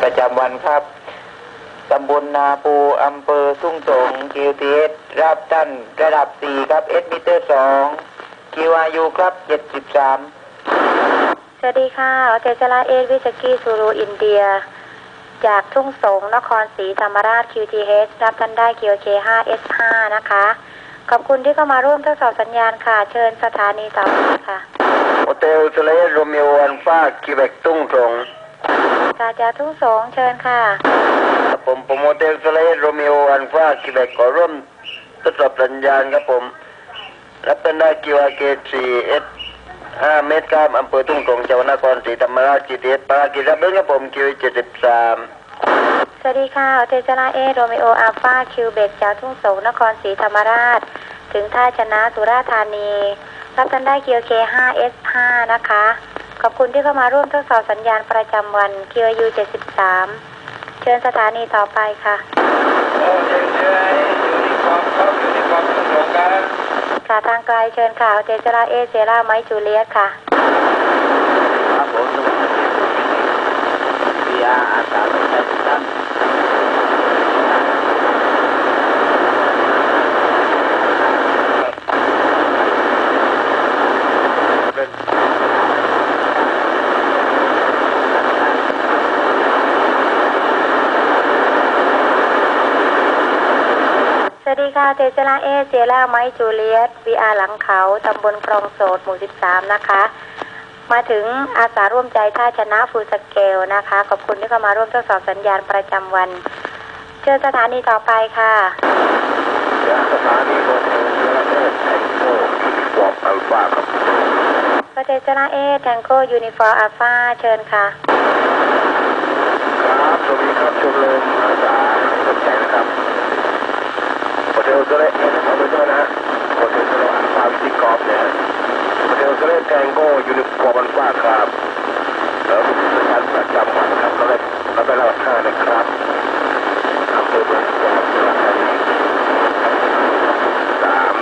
ประจำวันครับ ตำบลนาปูอำเภอทุ่งสงคิวทีเอสรับท่านระดับ 4 ครับเอสมิเตอร์2คิวอายุครับ 73 สวัสดีค่ะเจจราเอกวิสกี้ซูรูอินเดีย จากทุ่งสงนครศรีธรรมราช QTH รับท่านได้ QK 5S5 นะคะ ขอบคุณที่เข้ามาร่วมทดสอบสัญญาณค่ะ เชิญสถานีต่อไปค่ะโฮเทลสเลสโรมิโออันฟาคิเบกทุ่งสง กาจาทุ่งสงเชิญค่ะ ผมผมโฮเทลสเลสโรมิโออันฟาคิเบกขอร่วมทดสอบสัญญาณครับผม รับท่านได้คิวอาเก4เอส5เมตรครับอำเภอทุ่งสงจังหวัดนครศรีธรรมราชจีเอสปากิรับเบิ้งครับผมคิว73สวัสดีค่ะเจจราเอโรมิโออัลฟาคิวเบกจากทุ่งสงนครศรีธรรมราช ถึงท่าชนะสุราษฎร์ธานี รับท่านได้ QK 5S5 นะคะ ขอบคุณที่เข้ามาร่วมทดสอบสัญญาณประจำวัน QU 73 เชิญสถานีต่อไปค่ะโอ้เจ๊เจ๊ยูนิฟอร์มครับยูนิฟอร์มทุ่งสงครับค่ะทางไกลเชิญค่ะเจเจราเอเซราไมจูเลียตค่ะ ครับผมสวัสดีพีอาร์อาสาสมัครทุ กท่านสวัสดีค่ะเจจราเอเซราไมจูเลียต VR หลังเขาตำบลคลองโสดหมู่ 13 นะคะ มาถึงอาสาร่วมใจท่าชนะฟูลสเกลนะคะ ขอบคุณที่เข้ามาร่วมทดสอบสัญญาณประจำวันเชิญสถานีต่อไปค่ะจากสถานีโฮเทลเซราเอสแองโกวอร์อัลฟาครับประเทศจนาเอแทงโกยูนิฟอร์อัลฟาเชิญค่ะ ครับสวัสดีครับชมรมอาสาสนใจนะครับโฮเทลเซราเอสขอไปด้วยนะฮะโฮเทลเซราอัลฟาวิติก อล์ฟเนี่ยโฮเทลเซราแองโก้ยูนิฟอร์มอัลฟาครับแล้วประจำประจำวันครับแล้วได้แล้วได้รับค่านะครับอำเภอเมืองจังหวัดสุราษฎร์ธานีสาม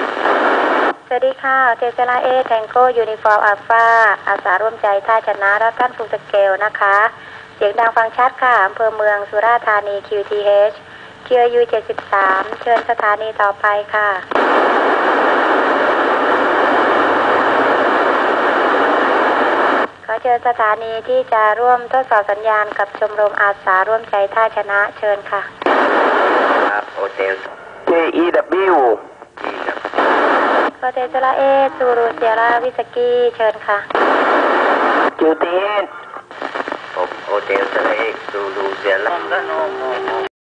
สวัสดีค่ะ เจจนาเอแทงโกยูนิฟอร์มอัลฟาอาสาร่วมใจท่าชนะรับท่านฟูลสเกลนะคะเสียงดังฟังชัดค่ะอำเภอเมืองสุราษฎร์ธานี QTH QU 73 เชิญสถานีต่อไปค่ะ ขอเชิญสถานีที่จะร่วมทดสอบสัญญาณกับชมรมอาสาร่วมใจท่าชนะเชิญค่ะ ครับโฮเทล JEW ประเทศจราเอซูรูเซียราวิสกี้เชิญค่ะจูตีนผมโฮเทลสระเอกซูรูเซียร่า